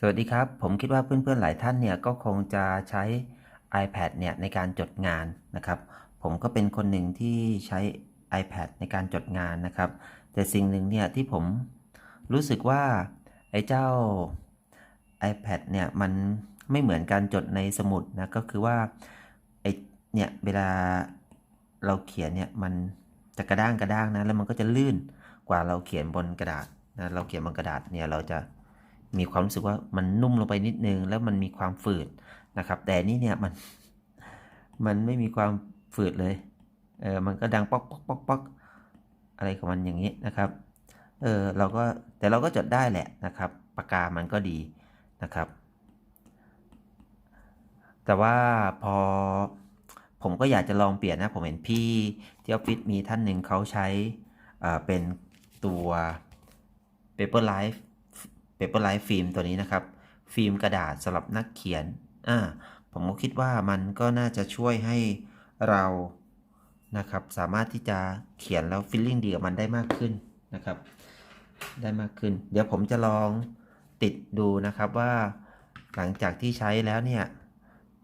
สวัสดีครับ ผมคิดว่าเพื่อนๆหลายท่านเนี่ยก็คงจะใช้ iPad เนี่ยในการจดงานนะครับ ผมก็เป็นคนหนึ่งที่ใช้ iPad ในการจดงานนะครับ แต่สิ่งหนึ่งเนี่ยที่ผมรู้สึกว่าไอ้เจ้า iPad เนี่ยมันไม่เหมือนการจดในสมุดนะก็คือว่าไอ้เนี่ยเวลาเราเขียนเนี่ยมันจะกระด้างกระด้างนะแล้วมันก็จะลื่นกว่าเราเขียนบนกระดาษนะเราเขียนบนกระดาษเนี่ยเราจะ มีความรู้สึกว่ามันนุ่มลงไปนิดนึง แล้วมันมีความฝืดนะครับ แต่นี่เนี่ยมันมันไม่มีความฝืดเลยเออมันก็ดังป๊อกป๊อกป๊อกป๊อกอะไรของมันอย่างนี้นะครับเออเราก็แต่เราก็จดได้แหละนะครับปากกามันก็ดีนะครับ แต่ว่าพอผมก็อยากจะลองเปลี่ยนนะ ผมเห็นพี่ที่ออฟฟิศมีท่านหนึ่งเขาใช้อ่าเป็นตัว Paper Life Paper Life ฟิล์มตัวนี้นะครับ ฟิล์มกระดาษสำหรับนักเขียนอ่าผมก็คิดว่ามันก็น่าจะช่วยให้เรานะครับ สามารถที่จะเขียนแล้วฟีลลิ่งดีกับมันได้มากขึ้นนะครับ ได้มากขึ้น เดี๋ยวผมจะลองติดดูนะครับว่าหลังจากที่ใช้แล้วเนี่ย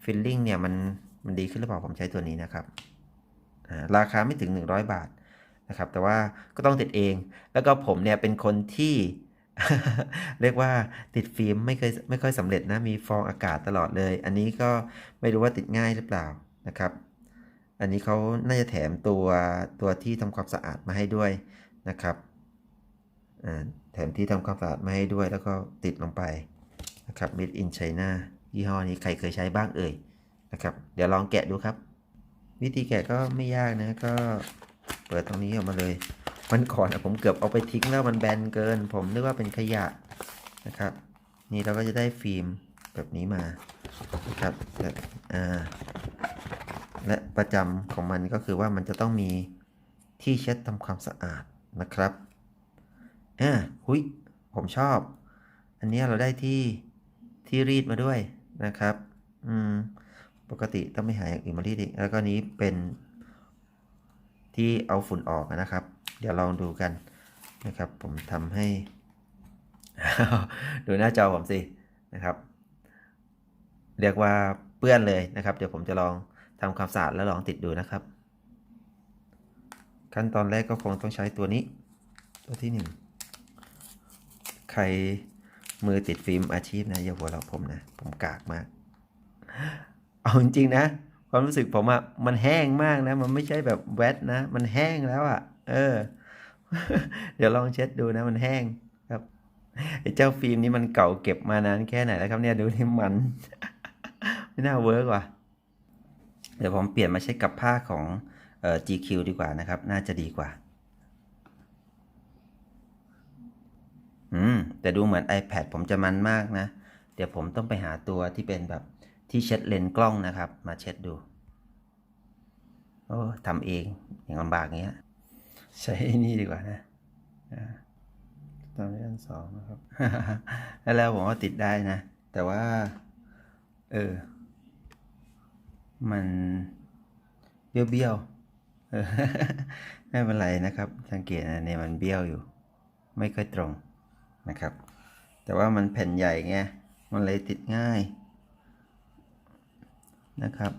ฟีลลิ่งเนี่ยมันมันดีขึ้นหรือเปล่าผมใช้ตัวนี้นะครับราคาไม่ถึง 100 บาทนะครับ แต่ว่าก็ต้องติดเองแล้วก็ผมเนี่ยเป็นคนที่ เรียกว่าติดฟิล์มไม่เคยไม่ค่อยสำเร็จนะ มีฟองอากาศตลอดเลย อันนี้ก็ไม่รู้ว่าติดง่ายหรือเปล่านะครับ อันนี้เขาน่าจะแถมตัวตัวที่ทำความสะอาดมาให้ด้วยนะครับแถมที่ทำความสะอาดมาให้ด้วย แล้วก็ติดลงไปนะครับ made in China ยี่ห้อนี้ใครเคยใช้บ้างเอ่ยนะครับ เดี๋ยวลองแกะดูครับ วิธีแกะก็ไม่ยากนะก็เปิดตรงนี้ออกมาเลย มันก่อนผมเกือบเอาไปทิ้งแล้วมันแบนเกิน ผมนึกว่าเป็นขยะนะครับ นี่เราก็จะได้ฟิล์มแบบนี้มานะครับและอ่าและประจำของมันก็คือว่ามันจะต้องมีที่เช็ดทำความสะอาดนะครับอ่าหุยผมชอบ อันนี้เราได้ที่ที่รีดมาด้วยนะครับ อืม ปกติต้องไม่หาอย่างอื่นมารีดอีก แล้วก็นี้เป็นที่เอาฝุ่นออกนะครับ เดี๋ยวลองดูกันนะครับ ผมทำให้ ดูหน้าจอผมสินะครับ เรียกว่าเปื้อนเลยนะครับ เดี๋ยวผมจะลองทำความสะอาดแล้วลองติดดูนะครับ ขั้นตอนแรกก็คงต้องใช้ตัวนี้ ตัวที่หนึ่งใครมือติดฟิล์มอาชีพนะอย่าหัวเราะผมนะ ผมกากมาก เอาจริงๆนะ ความรู้สึกผมอะมันแห้งมากนะ มันไม่ใช่แบบแวตนะ มันแห้งแล้วอะ เออ เดี๋ยวลองเช็ดดูนะมันแห้งครับไอ้เจ้าฟิล์มนี้มันเก่าเก็บมานานแค่ไหนแล้วครับเนี่ยดูนี่มัน ไม่น่าเวิร์กว่ะเดี๋ยวผมเปลี่ยนมาใช้กับผ้าของเอ่อ GQ ดีกว่านะครับ น่าจะดีกว่า อืม แต่ดูเหมือน iPad ผมจะมันมากนะ เดี๋ยวผมต้องไปหาตัวที่เป็นแบบที่เช็ดเลนส์กล้องนะครับ มาเช็ดดู โอ้ทำเองอย่างลำบากเงี้ย ใช้นี่ดีกว่านะอ่าตอนนี้อันสองนะครับ แล้วผมว่าติดได้นะ แต่ว่า เออ มันเบี้ยวเบี้ยวๆเออไม่เป็นไรนะครับ สังเกตนะเนี่ยมันเบี้ยวอยู่ ไม่ค่อยตรงนะครับ แต่ว่ามันแผ่นใหญ่ไง มันเลยติดง่ายนะครับ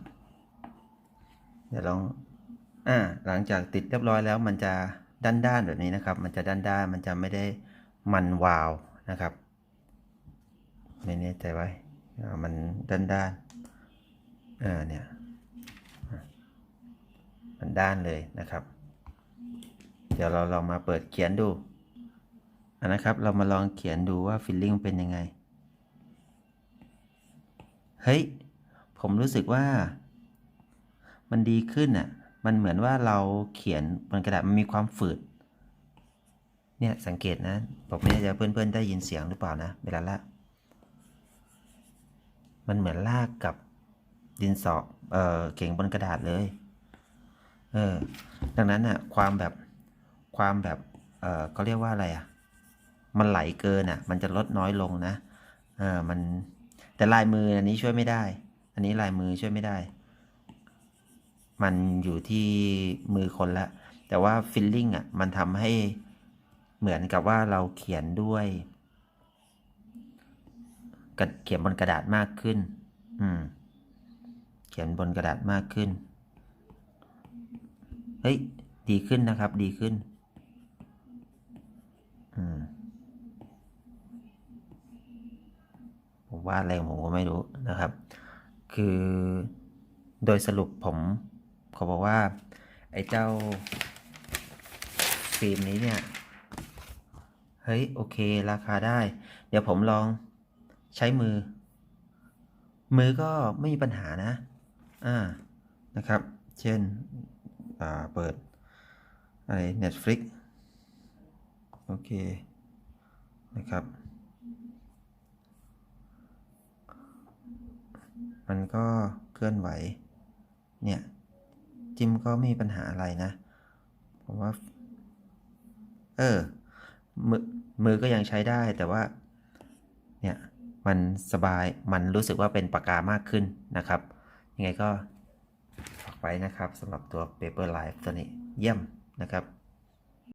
เดี๋ยวลอง อ่าหลังจากติดเรียบร้อยแล้วมันจะด้านๆแบบนี้นะครับ มันจะด้านๆมันจะไม่ได้มันวาวนะครับไม่แน่ใจไว้อ่ามันด้านๆอ่าเนี่ยมันด้านเลยนะครับ เดี๋ยวเราลองมาเปิดเขียนดูอะนะครับเรามาลองเขียนดูว่าฟิลลิ่งเป็นยังไง เฮ้ย ผมรู้สึกว่า มันดีขึ้นอะ มันเหมือนว่าเราเขียนบนกระดาษมันมีความฝืด เนี่ยสังเกตนะ ผมไม่แน่ใจเพื่อนๆได้ยินเสียงหรือเปล่านะ เวลาลากมันเหมือนลากกับดินสอเอ่อเขียนบนกระดาษเลย เออ ดังนั้นอะความแบบความแบบ เออเขาเรียกว่าอะไรอะ มันไหลเกินอะ มันจะลดน้อยลงนะ เออ มัน แต่ลายมืออันนี้ช่วยไม่ได้ อันนี้ลายมือช่วยไม่ได้ มันอยู่ที่มือคนละ แต่ว่าฟิลลิ่งอะมันทำให้เหมือนกับว่าเราเขียนด้วยเขียนบนกระดาษมากขึ้น อืม เขียนบนกระดาษมากขึ้น เฮ้ย ดีขึ้นนะครับ ดีขึ้น อืม ผมว่าอะไรผมก็ไม่รู้นะครับ คือโดยสรุปผม เขาบอกว่า ไอ้เจ้าฟิล์มนี้เนี่ย เฮ้ย โอเค ราคาได้ เดี๋ยวผมลองใช้มือ มือก็ไม่มีปัญหานะ อ่า นะครับ เช่น อ่า เปิด อะไร Netflix โอเค นะครับ มันก็เคลื่อนไหว เนี่ย จิ้มก็ไม่มีปัญหาอะไรนะ ผมว่า เออ มือมือก็ยังใช้ได้แต่ว่า เนี่ย มันสบาย มันรู้สึกว่าเป็นปากกามากขึ้นนะครับ ยังไงก็ฝากไว้นะครับสำหรับตัว Paper Life ตัวนี้เยี่ยมนะครับ